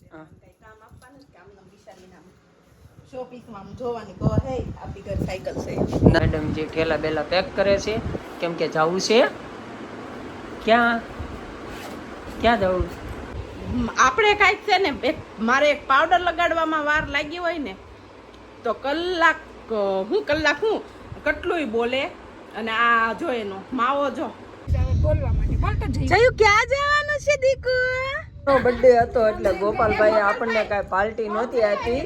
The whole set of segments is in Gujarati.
કઈ કામ આપવાનું જ કે આમ નામ શો પીસમાં જોવાની કહો હે આપણી ઘર સાયકલ છે. ઠેલા બેલા પેક કરે છે કેમ કે જવું છે? ક્યાં? ક્યાં જવું? આપણે કાંઈક છે ને એક મારે એક પાવડર લગાડવામાં વાર લાગી હોય ને તો કલાક હું કલાક હું કેટલુંય બોલે અને આ જો એનો માવો જો. બોલવા માટે બોલતો જયું ક્યાં જવાનું છે દીકુ? બર્થડે હતો એટલે ગોપાલભાઈ આપણને કાંઈ પાર્ટી નહોતી આપી.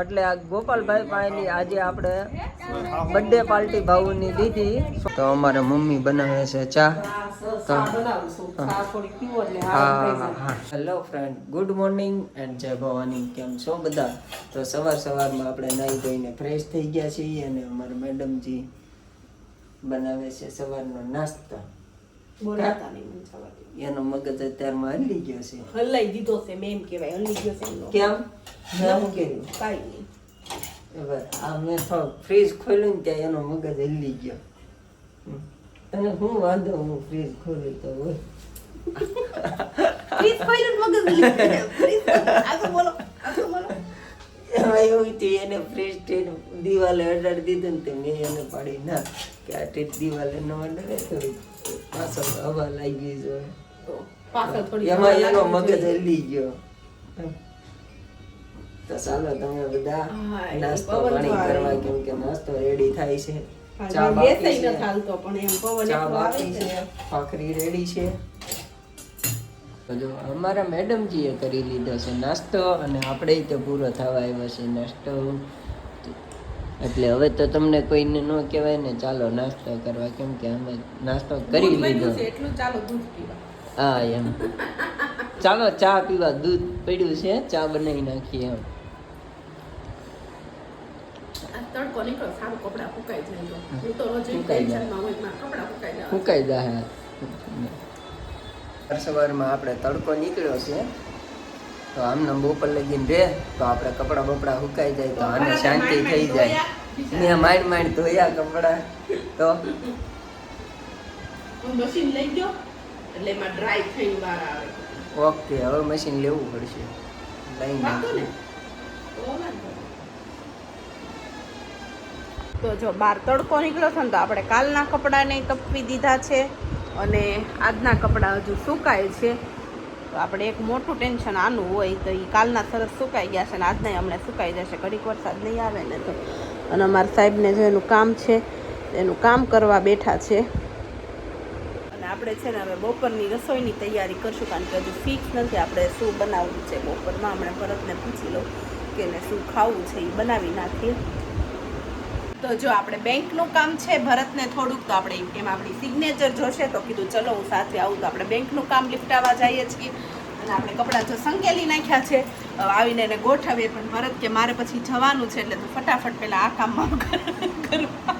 એટલે આ ગોપાલભાઈ પાસેની આજે આપણે બર્થડે પાર્ટી ભાવુની દીધી. તો અમારે મમ્મી બનાવે છે ચા. Hello friend good morning and જય ભવાની. કેમ છો બધા? તો સવાર સવારમાં આપણે નાહી ધોઈને ફ્રેશ થઈ ગયા છીએ અને અમારા મેડમજી બનાવે છે સવારનો નાસ્તો. બોલાતા નહીં મને જવા એનો મગજ અત્યારમાં હલી ગયો છે હલાઈ દીધો છે મેં એમ કહેવાય હલી ગયો છે કેમ નામ કેવું કાંઈ નહીં હવે આ મેં ફ્રીજ ખોલ્યું ને ત્યાં એનો મગજ હલી ગયો. તને શું વાંધો હું ફ્રીજ ખોલ્યું તો હોય પ્લીઝ પહેલું મગજ હલી આગળ બોલો આગળ બોલો એવું થયું એને ફ્રીજ ટેટ દિવાલે અડાડી દીધું ને તે મેં એને પાડી ના કે આ ટેટ દિવાલે ન અડાડે થોડી પાછળ હવા લાગી ગઈ તો પાછળ થોડી એમાં એનો મગજ હલી ગયો. તો ચાલો તમે બધા નાસ્તો પાણી કરવા કેમ કે નાસ્તો રેડી થાય છે. ચા બાકી છે. બાકી છે ભાખરી રેડી છે. તો જો અમારા મેડમજીએ કરી લીધો છે નાસ્તો અને આપણે તે પૂરો થવા આવ્યો છે નાસ્તો. એટલે હવે તો તમને કોઈને ન કહેવાય ને ચાલો નાસ્તો કરવા કેમ કે અમે નાસ્તો કરી લીધો. એટલું ચાલો દૂધ પીવા. હા એમ. ચાલો ચા પીવા દૂધ પડ્યું છે ચા બનાવી નાખીએ એમ. આ તડકો નીકળો સારું કપડાં ફૂંકાઈ જાય તો. હું તો રોજ ફૂંકાઈ જાય. ટેન્શનમાં હોય મારા કપડાં ફૂંકાઈ જાય. ફૂંકાઈ જાય સવારમાં આપણે તડકો નીકળ્યો છે તો આમને બપોર લગીને રે તો આપણે કપડાં બપડા સુકાઈ જાય તો આને શાંતિ થઈ જાય. મેં માંડ માંડ ધોયા કપડા. તો મશીન લઈ ગયો એટલે એમાં ડ્રાય થઈ બહાર આવે. ઓકે હવે મશીન લેવું પડશે. લઈ ને તો તો જો બહાર તડકો નીકળ્યો છે ને તો આપણે કાલના કપડાને તપવી દીધા છે અને આજના કપડાં હજુ સુકાય છે. તો આપણે એક મોટું ટેન્શન આનું હોય તો એ કાલના સરસ સુકાઈ ગયા છે અને આજના હમણાં સુકાઈ જશે. ઘડીક વરસાદ નહીં આવે ને તો. અને અમારા સાહેબને જો એનું કામ છે, એનું કામ કરવા બેઠા છે. અને આપણે છે ને હવે બપોરની રસોઈની તૈયારી કરશું કારણ કે હજુ ફિક્સ નથી. આપણે શું બનાવવું છે બપોરમાં? હમણાં ભરતને પૂછી લઉં કે એને શું ખાવું છે એ બનાવી નાખીએ. તો જો આપણે બેંકનું કામ છે ભરતને થોડુંક તો આપણે એમાં આપણી સિગ્નેચર જોશે તો કીધું ચલો હું સાથે આવું. તો આપણે બેંકનું કામ લિફટાવા જઈએ છીએ. અને આપણે કપડાં જો સંકેલી નાખ્યા છે આવીને એને ગોઠવીએ પણ ભરત કે મારે પછી જવાનું છે એટલે તો ફટાફટ પહેલાં આ કામમાં કરવા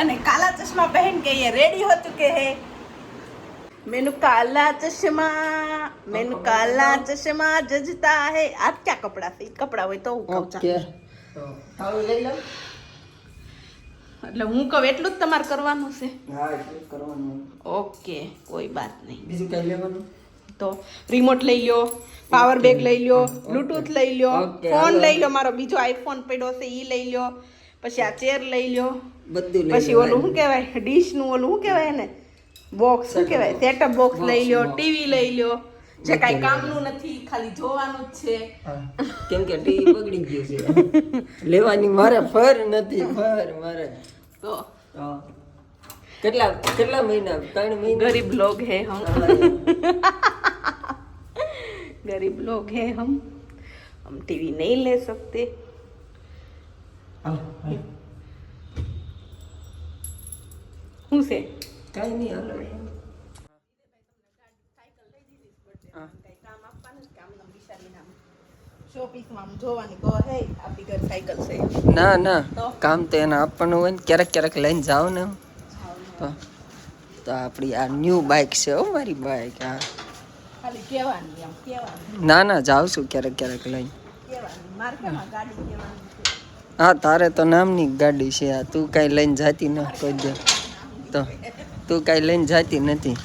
અને કાલા ચશ્મા પહેન કે એ રેડી હતું કે હે. મેનુ કાલા ચશ્મા મેનુ કાલા ચશ્મા જજતા હે. આ ક્યાં કપડા છે? કપડા હોય તો હું કહું તો હવે લઈ લો. એટલે હું કહું એટલું જ તમારે કરવાનું છે? હા એટલું જ કરવાનું. ઓકે કોઈ વાત નહીં. બીજું કઈ લેવાનું? તો રિમોટ લઈ લ્યો પાવર બેગ લઈ લ્યો બ્લૂટૂથ લઈ લ્યો ફોન લઈ લ્યો મારો બીજો આઈફોન પડ્યો છે એ લઈ લ્યો પછી આ ચેર લઈ લ્યો. બધું પછી ઓલું શું કહેવાય ડીશનું ઓલું શું કહેવાય ને બોક્સ શું કહેવાય? સેટઅપ બોક્સ લઈ લ્યો ટીવી લઈ લ્યો. જે બધું કાંઈ લઈ કામનું નથી ખાલી જોવાનું જ છે કેમ કે ટીવી બગડી ગયું છે લેવાની મારે ફર નથી ફર મારે તો તો કેટલા કેટલા મહિના ત્રણ મહિના गरीब लोग हैं हम गरीब लोग हैं हम हम टीवी नहीं ले सकते શું છે કઈ નહીં ના ના. કામ તો એને આપવાનું હોય ને ક્યારેક ક્યારેક લઈને જાઓ ને તો તો આપણી આ ન્યૂ બાઇક છે હો મારી બાઇક કહેવાની ના ના જાઉં છું ક્યારેક ક્યારેક લઈને. હા તારે તો નામની ગાડી છે આ તું કાંઈ લઈને જાતી ન કોઈ દે તો તું કાંઈ લઈને જાતી નથી.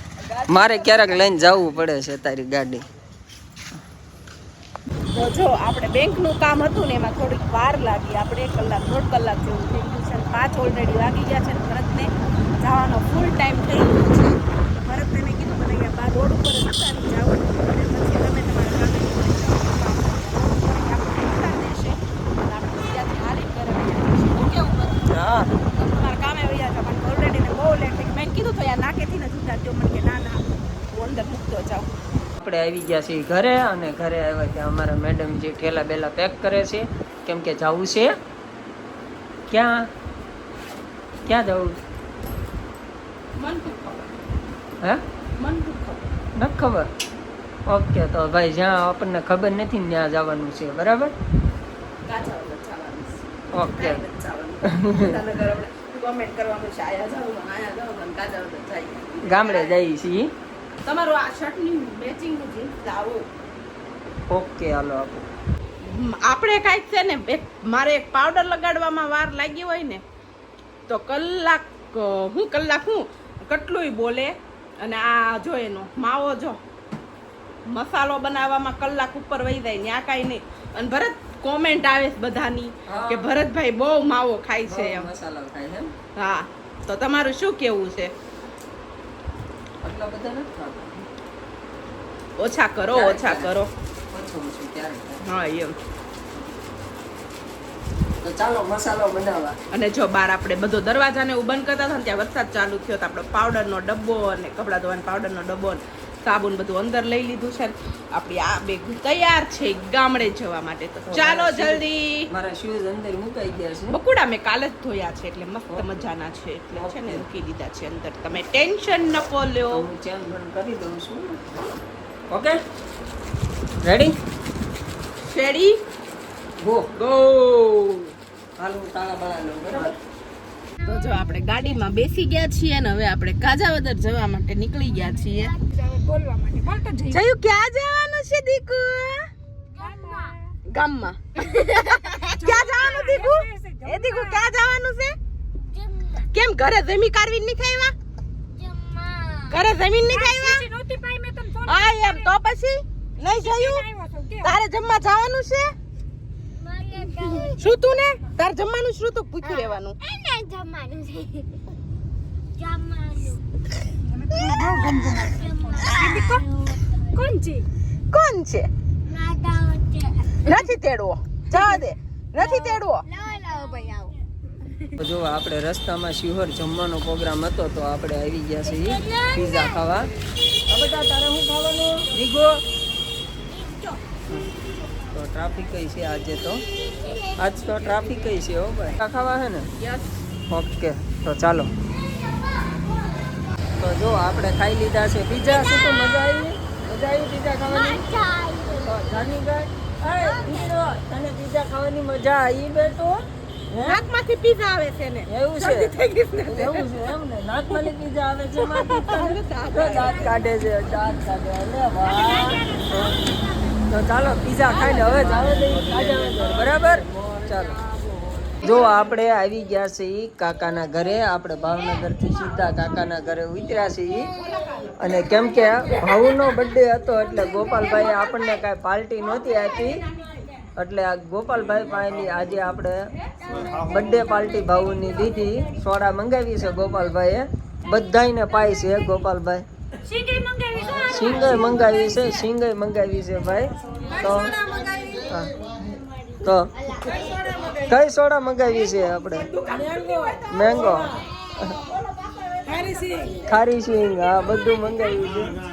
મારે ક્યારેક લઈને જવું પડે છે તારી ગાડી. તો જો આપણે બેંકનું કામ હતું ને એમાં થોડીક વાર લાગી. આપણે એક કલાક દોઢ કલાક જેવું થઈ ગયું છે. પાંચ ઓલરેડી વાગી ગયા છે ને ભરતને જવાનો ફૂલ ટાઈમ થઈ ગયો છે. ભરત તેને કીધું મને અહીંયા બાર રોડ ઉપર ઉતારી જાઓ. અને પછી તમે તમારા કામે કીધું તો યા નાકેથી ને જુદા જો મને કે ના ના હું અંદર મૂકતો જાઉં. આપણે આવી ગયા છીએ ઘરે અને ઘરે આવ્યા ત્યાં અમારા મેડમ જે ઠેલા બેલા પેક કરે છે, કેમ કે જવું છે. ક્યાં? ક્યાં જવું? હે? નથી ખબર. ઓકે, તો ભાઈ જ્યાં આપણને ખબર નથી ત્યાં જવાનું છે, બરાબર. ઓકે. ગામડે જઈએ છીએ. તમારું આ શર્ટની મેચિંગનું જીન્સ લાવો. ઓકે હાલો આપો. આપણે કાંઈક છે ને એક મારે એક પાવડર લગાડવામાં વાર લાગી હોય ને તો કલાક હું કલાક હું કેટલુંય બોલે અને આ જો એનો માવો જો મસાલો બનાવવામાં કલાક ઉપર વહી જાય ત્યાં કાંઈ નહીં. અને ભરત કોમેન્ટ આવે બધાની કે ભરતભાઈ બહુ માવો ખાય છે એમ. મસાલો ખાય છે હા તો તમારું શું કેવું છે? આટલા બધા નથી ખાતા. ઓછા કરો ઓછા કરો. ઓછું ઓછું. હા એમ. તો ચાલો મસાલો બનાવવા. અને જો બાર આપણે બધો દરવાજાને બંધ કરતા હતા ને ત્યાં વરસાદ ચાલુ થયો તો આપણો પાવડરનો ડબ્બો અને કપડાં ધોવાનો પાવડરનો ડબ્બો સાબુન બધું અંદર લઈ લીધું છે. આપણે આ બેગ તૈયાર છે ગામડે જવા માટે. તો ચાલો જલ્દી. મારા શૂઝ અંદર મુકાઈ ગયા છે. બકુડા મેં કાલે જ ધોયા છે એટલે મસ્ત મજાના છે એટલે છે ને મૂકી દીધા છે અંદર. તમે ટેન્શન ન લ્યો. હું ચેન્જ કરી દઉં છું. Okay? Ready steady go go હાલ હું તાળા બાળા લઉં બરાબર? તો જો આપણે ગાડીમાં બેસી ગયા છીએ ને હવે આપણે કાજાવદર જવા માટે નીકળી ગયા છીએ. જયું, ક્યાં જવાનું છે દીકુ? ગામમાં. ક્યાં જવાનું દીકુ? એ દીકુ, ક્યાં જવાનું છે? કેમ, ઘરે જમી કારવી નહીં ખાવા ઘરે જમીન નહીં ખાવા હા, એમ તો પછી. નહીં જયું? તારે જમવા જવાનું છે? શું તું ને? તારે જમવાનું શું તો પૂછ્યું લેવાનું કોણ છે? નથી તેડવો. જવા દે. નથી તેડવો. જો આપણે રસ્તામાં શિહોર જમવાનો પ્રોગ્રામ હતો તો આપણે આવી ગયા છીએ પીઝા ખાવા. આ તારે હું ખાવાનું? ટ્રાફિક છે આજે તો? આજ તો ટ્રાફિક છે હો ભાઈ. ખાવા છે ને? ઓકે તો ચાલો. તો જો આપણે ખાઈ લીધા છે પીઝા શું તો મજા આવી? મજા આવી પીઝા ખાવાની? તો જાની ગાય અરે તને પીઝા ખાવાની મજા આવી બેટો. નાકમાંથી પીઝા આવે છે ને. એવું છે. એવું છે એમ ને? નાકવાળી પીઝા આવે છે દાંત કાઢે છે દાંત કાઢે. અરે વાહ. તો ચાલો પીઝા ખાઈને હવે બરાબર? ચાલો. જો આપણે આવી ગયા છીએ કાકાના ઘરે, આપણે ભાવનગરથી સીધા કાકાના ઘરે ઉતર્યા છીએ. અને કેમ કે ભાવુનો બર્થડે હતો એટલે ગોપાલભાઈએ આપણને કાંઈ પાર્ટી નહોતી આપી. એટલે આ ગોપાલભાઈ પાસેની આજે આપણે બર્થડે પાર્ટી ભાવુની દીધી. સોડા મંગાવી છે ગોપાલભાઈએ. બધાયને પાય છે ગોપાલભાઈ. સિંગર મંગાવી છે સિંગર મંગાવી છે ભાઈ. તો. તો કઈ સોડા મંગાવી છે આપણે? મેંગો. ખારી સિંગ હા બધું મંગાવ્યું છે.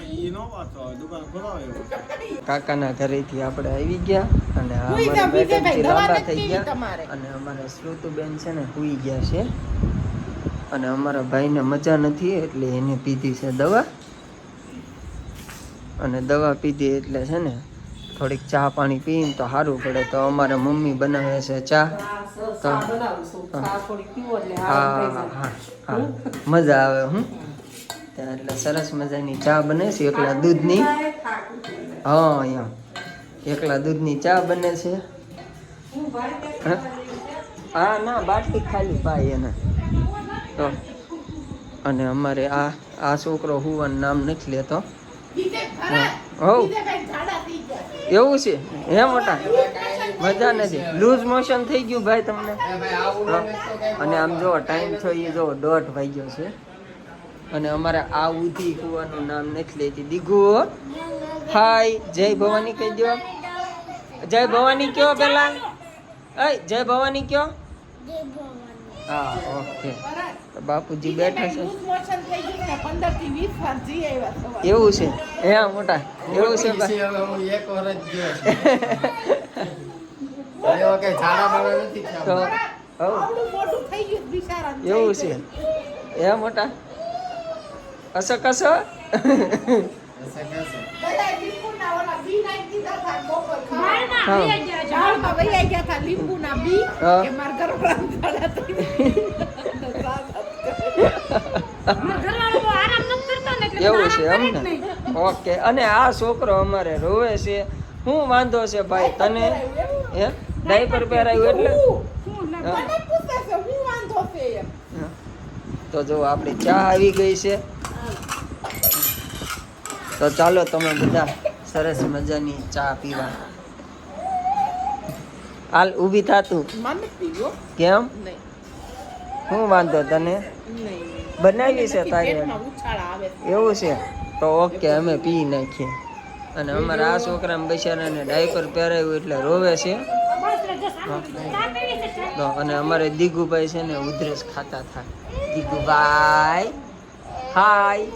કાકાના ઘરેથી આપણે આવી ગયા અને આ અમારા મેડમજી લાંબા થઈ ગયા અને અમારા શ્રુતુબેન છે ને સુઈ ગયા છે. અને અમારા ભાઈને મજા નથી એટલે એને પીધી છે દવા. અને દવા પીધી એટલે છે ને થોડીક ચા પાણી પીને તો સારું પડે. તો અમારે મમ્મી બનાવે છે ચા. તો હા. હા હા હા મજા આવે હું એટલે સરસ મજાની ચા બને છે. એકલા દૂધની. હા અહીંયા. એકલા દૂધની ચા બને છે? હા ના બાટલી ખાલી ભાઈ એને. તો અને અમારે આ આ છોકરો હુવાનું નામ નથી લેતો. હોવ. એવું છે? હે મોટા? મજા નથી. લૂઝ મોશન થઈ ગયું ભાઈ તમને? અને આમ જો, ટાઈમ થયો એ જો, દોઢ વાગ્યો છે. અને અમારે આ ઉધી કુવાનું નામ નથી લેતી. દીઘુ હાય. જય ભવાની કહી દો જય ભવાની કયો, પેલા? જય ભવાની કયો? હા. ઓકે. બાપુજી બેઠા છે. એવું છે? એ મોટા. એવું છે ભાઈ એક વર્ષ ગયો છે. એવા કઈ ઝાડા બાડા નથી તો એવું છે. એ મોટા. કસો કસો? લીંબુના બી હા. કે મારા ઘરવાળા એવું છે એમ ને? ઓકે અને આ છોકરો અમારે રોવે છે. શું વાંધો છે ભાઈ તને? હે? ડાયપર પહેરાયું એટલે? હા. હું હા. તો જો આપણી ચા આવી ગઈ છે. તો ચાલો તમે બધા સરસ મજાની ચા પીવા. હાલ ઊભી થાતું કેમ? શું વાંધો તને? બનાવી છે તારે એવું છે? તો ઓકે અમે પી નાખીએ. અને અમારા આ છોકરા બિચારાને ડાયપર પહેરાવ્યું એટલે રોવે છે. તો અને અમારે દીગુભાઈ છે ને ઉધરસ ખાતા થાય દીગુભાઈ હાય.